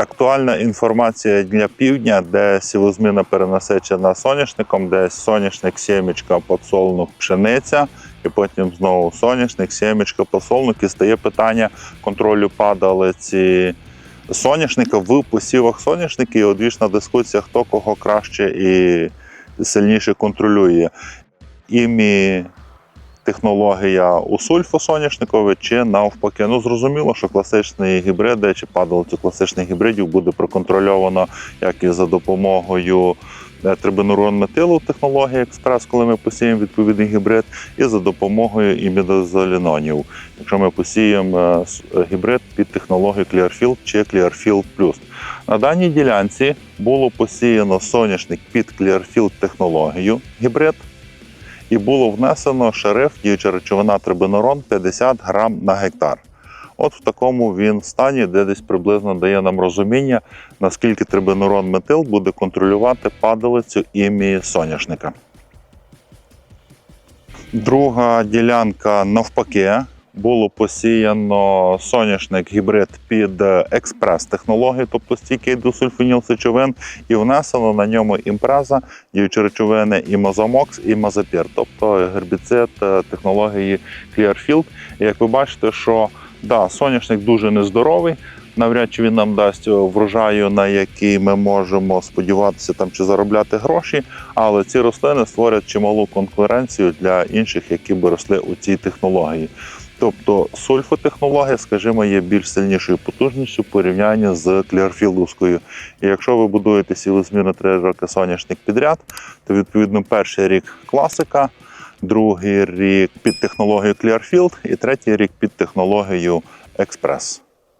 Актуальна інформація для півдня, де сівозміна перенасичена соняшником, де соняшник, сімечка, подсолнух, пшениця, і потім знову соняшник, сімечка, подсолнух. І стає питання контролю падалиці соняшника в посівах соняшники. І одвічна дискусія, хто кого краще і сильніше контролює. Імі технологія у сульфосоняшникові чи навпаки. Ну зрозуміло, що класичні гібриди чи падалицю класичних гібридів буде проконтрольовано як і за допомогою е, трибенурон метилу технології експрес, коли ми посіємо відповідний гібрид, і за допомогою імідозолінонів, якщо ми посіємо е, е, гібрид під технологією Clearfield чи Clearfield Plus. На даній ділянці було посіяно соняшник під Clearfield технологію гібрид і було внесено шериф діюча речовина Трибинорон 50 грам на гектар. От в такому він стані, де десь приблизно дає нам розуміння, наскільки трибенурон метил буде контролювати падалицю імії соняшника. Друга ділянка навпаки. Було посіяно соняшник гібрид під експрес-технологію, тобто стійкий до сульфонілсечовин, і внесено на ньому імпреза, діючі речовини і мазомокс, і мазопір, тобто гербіцид е, технології Clearfield. І як ви бачите, що да, соняшник дуже нездоровий. Навряд чи він нам дасть врожаю, на який ми можемо сподіватися там чи заробляти гроші, але ці рослини створять чималу конкуренцію для інших, які би росли у цій технології. Тобто сульфотехнологія, скажімо, є більш сильнішою потужністю в порівнянні з кліарфілдовською. І якщо ви будуєте сілозмірно три роки соняшник підряд, то відповідно перший рік класика, другий рік під технологією Clearfield і третій рік під технологією Експрес.